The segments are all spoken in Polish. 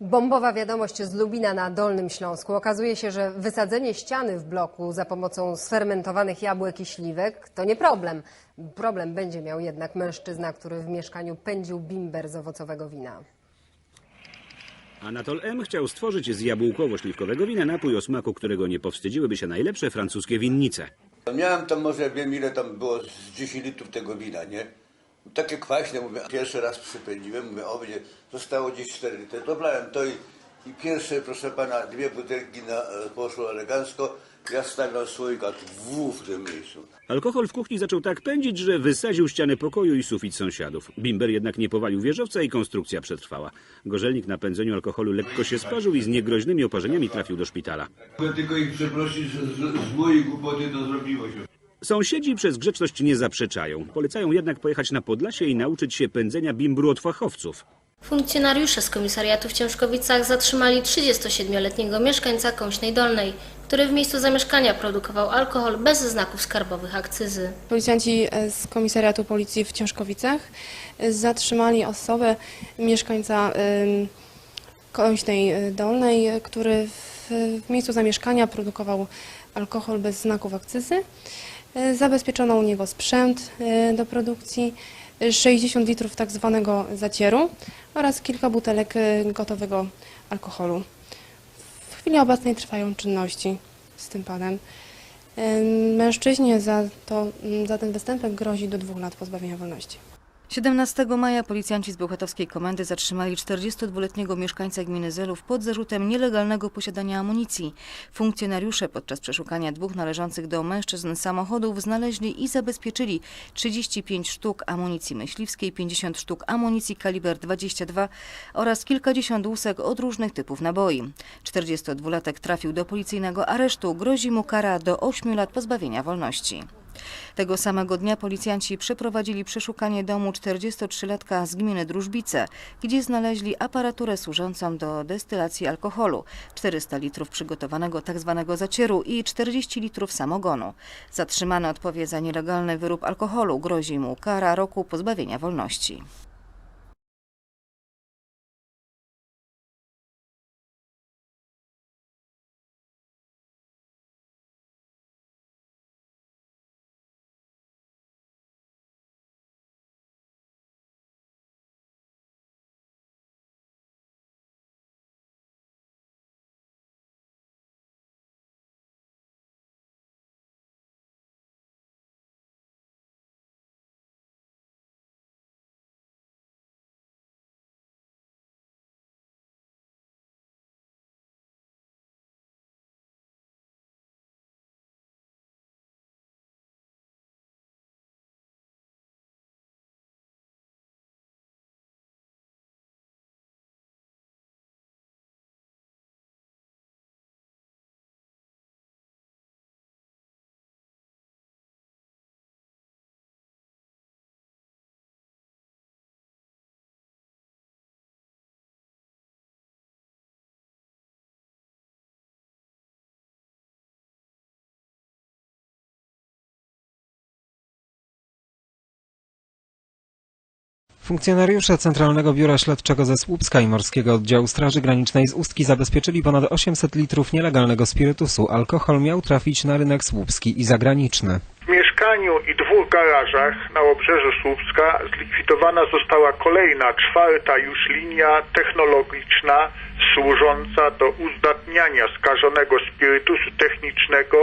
Bombowa wiadomość z Lubina na Dolnym Śląsku. Okazuje się, że wysadzenie ściany w bloku za pomocą sfermentowanych jabłek i śliwek to nie problem. Problem będzie miał jednak mężczyzna, który w mieszkaniu pędził bimber z owocowego wina. Anatol M. chciał stworzyć z jabłkowo-śliwkowego wina napój o smaku, którego nie powstydziłyby się najlepsze francuskie winnice. Miałem tam może, wiem ile tam było, z 10 litrów tego wina, nie? Takie kwaśne, mówię, pierwszy raz przypędziłem, mówię, o, będzie, zostało gdzieś 4 litry, dobrałem to i, i pierwsze, proszę pana, dwie butelki na, e, poszło elegancko, ja stawiam słoik, a tu wów w tym miejscu. Alkohol w kuchni zaczął tak pędzić, że wysadził ścianę pokoju i sufit sąsiadów. Bimber jednak nie powalił wieżowca i konstrukcja przetrwała. Gorzelnik na pędzeniu alkoholu lekko się sparzył i z niegroźnymi oparzeniami trafił do szpitala. Mogę tylko ich przeprosić, że z, z mojej głupoty to zrobiło się. Sąsiedzi przez grzeczność nie zaprzeczają. Polecają jednak pojechać na Podlasie i nauczyć się pędzenia bimbru od fachowców. Funkcjonariusze z komisariatu w Ciężkowicach zatrzymali 37-letniego mieszkańca Kąśnej Dolnej, który w miejscu zamieszkania produkował alkohol bez znaków skarbowych akcyzy. Policjanci e, z komisariatu policji w Ciężkowicach e, zatrzymali osobę, mieszkańca em, Kośnej e, Dolnej, który w, w miejscu zamieszkania produkował alkohol bez znaków akcyzy. E, Zabezpieczono u niego sprzęt e, do produkcji, e, 60 litrów tak zwanego zacieru oraz kilka butelek e, gotowego alkoholu. W chwili obecnej trwają czynności z tym panem. Em, Mężczyźnie za, to, za ten występek grozi do dwóch lat pozbawienia wolności. 17 maja policjanci z Bełchatowskiej Komendy zatrzymali 42-letniego mieszkańca gminy Zelów pod zarzutem nielegalnego posiadania amunicji. Funkcjonariusze podczas przeszukania dwóch należących do mężczyzn samochodów znaleźli i zabezpieczyli 35 sztuk amunicji myśliwskiej, 50 sztuk amunicji kaliber 22 oraz kilkadziesiąt łusek od różnych typów naboi. 42-latek trafił do policyjnego aresztu. Grozi mu kara do 8 lat pozbawienia wolności. Tego samego dnia policjanci przeprowadzili przeszukanie domu 43-latka z gminy Drużbice, gdzie znaleźli aparaturę służącą do destylacji alkoholu, 400 litrów przygotowanego tzw. zacieru i 40 litrów samogonu. Zatrzymany odpowie za nielegalny wyrób alkoholu. Grozi mu kara roku pozbawienia wolności. Funkcjonariusze Centralnego Biura Śledczego ze Słupska i Morskiego Oddziału Straży Granicznej z Ustki zabezpieczyli ponad 800 litrów nielegalnego spirytusu. Alkohol miał trafić na rynek słupski i zagraniczny. W mieszkaniu i dwóch garażach na obrzeżu Słupska zlikwidowana została kolejna, czwarta już linia technologiczna służąca do uzdatniania skażonego spirytusu technicznego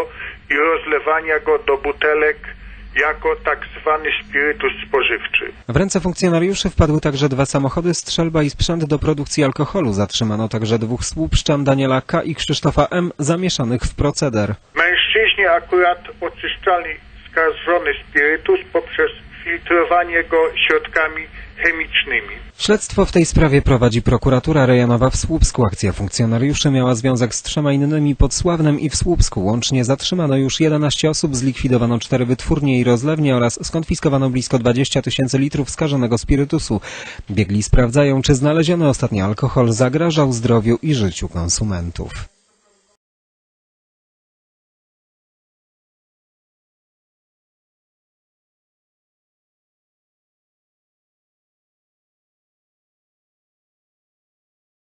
i rozlewania go do butelek jako tak zwany spirytus spożywczy. W ręce funkcjonariuszy wpadły także dwa samochody, strzelba i sprzęt do produkcji alkoholu. Zatrzymano także dwóch słupszczan Daniela K. i Krzysztofa M. zamieszanych w proceder. Mężczyźni akurat oczyszczali skażony spirytus poprzez filtrowanie go środkami chemicznymi. Śledztwo w tej sprawie prowadzi prokuratura rejonowa w Słupsku. Akcja funkcjonariuszy miała związek z trzema innymi pod Sławnem i w Słupsku. Łącznie zatrzymano już 11 osób, zlikwidowano cztery wytwórnie i rozlewnie oraz skonfiskowano blisko 20 tysięcy litrów skażonego spirytusu. Biegli sprawdzają, czy znaleziony ostatni alkohol zagrażał zdrowiu i życiu konsumentów.